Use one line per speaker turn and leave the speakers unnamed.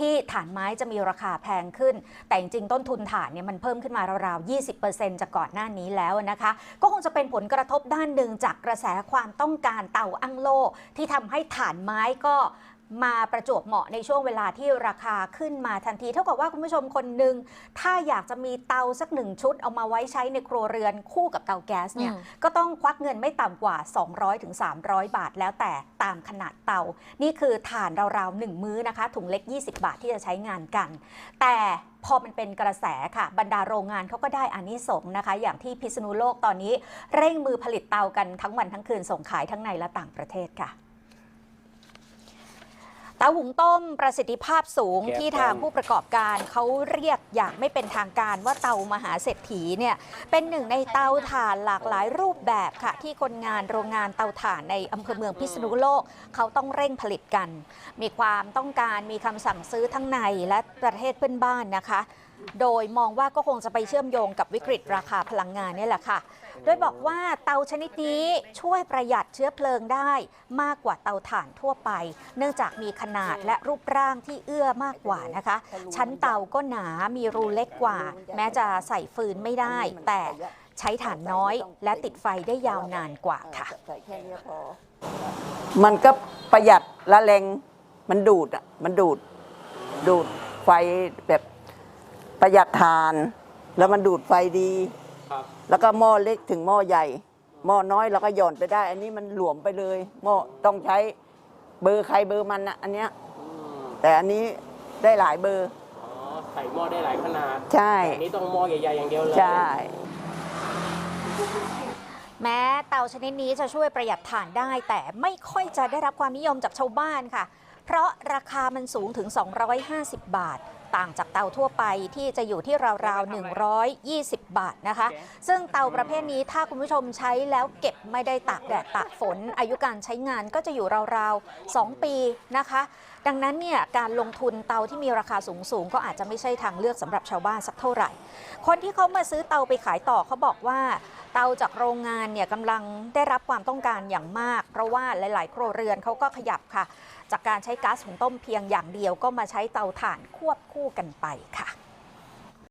ที่ถ่านไม้จะมีราคาแพงขึ้น แต่จริงๆต้นทุนถ่านเนี่ยมันเพิ่มขึ้นมาราวๆ 20%จากก่อนหน้านี้แล้วนะคะ ก็คงจะเป็นผลกระทบด้านหนึ่งจากกระแสความต้องการเต่าอั้งโลที่ทำให้ถ่านไม้ก็ มาประจวบเหมาะในช่วงเวลาที่ราคาขึ้นมาทันที เท่ากับว่าคุณผู้ชมคนหนึ่งถ้าอยากจะมีเตาสักหนึ่งชุดเอามาไว้ใช้ในครัวเรือนคู่กับเตาแก๊สเนี่ย
อืม
ก็ต้องควักเงินไม่ต่ำกว่า 200-300ถึง300บาท แล้วแต่ตามขนาดเตา นี่คือถ่านราวๆ1มื้อนะคะ ถุงเล็ก 20 บาทที่จะใช้งานกัน แต่พอมันเป็นกระแสค่ะ บรรดาโรงงานเขาก็ได้อานิสงส์นะคะ อย่างที่พิษณุโลกตอนนี้ เร่งมือผลิตเตากันทั้งวันทั้งคืนส่งขายทั้งในและต่างประเทศค่ะ เตาหุงต้มประสิทธิภาพสูง
แก๊ส
ที่ทางผู้ประกอบการเขาเรียกอย่างไม่เป็นทางการว่าเตามหาเศรษฐีเนี่ยเป็นหนึ่งในเตาถ่านหลากหลายรูปแบบค่ะ ที่คนงานโรงงานเตาถ่านในอำเภอเมืองพิษณุโลกเขาต้องเร่งผลิตกัน มีความต้องการมีคำสั่งซื้อทั้งในและประเทศเพื่อนบ้านนะคะ โดยมองว่าก็คงจะไปเชื่อมโยงกับวิกฤตราคาพลังงานนี่แหละค่ะ โดยบอกว่าเตาชนิดนี้ช่วยประหยัดเชื้อเพลิงได้มากกว่าเตาถ่านทั่วไป เนื่องจากมีขนาดและรูปร่างที่เอื้อมากกว่านะคะ ชั้นเตาก็หนา มีรูเล็กกว่า แม้จะใส่ฟืนไม่ได้ แต่ใช้ถ่านน้อย และติดไฟได้ยาวนานกว่าค่ะ
มันก็ประหยัดละแรง มันดูดอะ มันดูด ดูดไฟแบบ ประหยัดทาน แล้วมันดูดไฟดี
ครับ
แล้วก็หม้อเล็กถึงหม้อใหญ่ หม้อน้อยเราก็หย่อนไปได้ อันนี้มันหลวมไปเลย หม้อต้องใช้เบอร์ใครเบอร์มันนะอันเนี้ยแต่อันนี้ได้หลายเบอร์
อ๋อใส่หม้อได้หลายขนาด
ใช่
อันนี้ต้องหม้อใหญ่ๆอย่างเดียวเลย
ใช่
แม้เตาชนิดนี้จะช่วยประหยัดถ่านได้ แต่ไม่ค่อยจะได้รับความนิยมจากชาวบ้านค่ะ เพราะราคามันสูงถึง 250 บาท ต่างจากเตาทั่วไปที่จะอยู่ที่ราวๆ 120 บาทนะคะ ซึ่งเตาประเภทนี้ถ้าคุณผู้ชมใช้แล้วเก็บไม่ได้ตากแดดตากฝน อายุการใช้งานก็จะอยู่ราวๆ 2 ปีนะคะ ดังนั้นเนี่ยการลงทุนเตาที่มีราคาสูงๆ ก็อาจจะไม่ใช่ทางเลือกสำหรับชาวบ้านสักเท่าไหร่ คนที่เขามาซื้อเตาไปขายต่อเขาบอกว่า เตาจากโรงงานเนี่ยกำลังได้รับความต้องการอย่างมาก เพราะว่าหลาย ๆ ครัวเรือนเขาก็ขยับค่ะ จากการใช้ก๊าซหุงต้มเพียงอย่างเดียวก็มาใช้เตาถ่านควบคู่กันไปค่ะ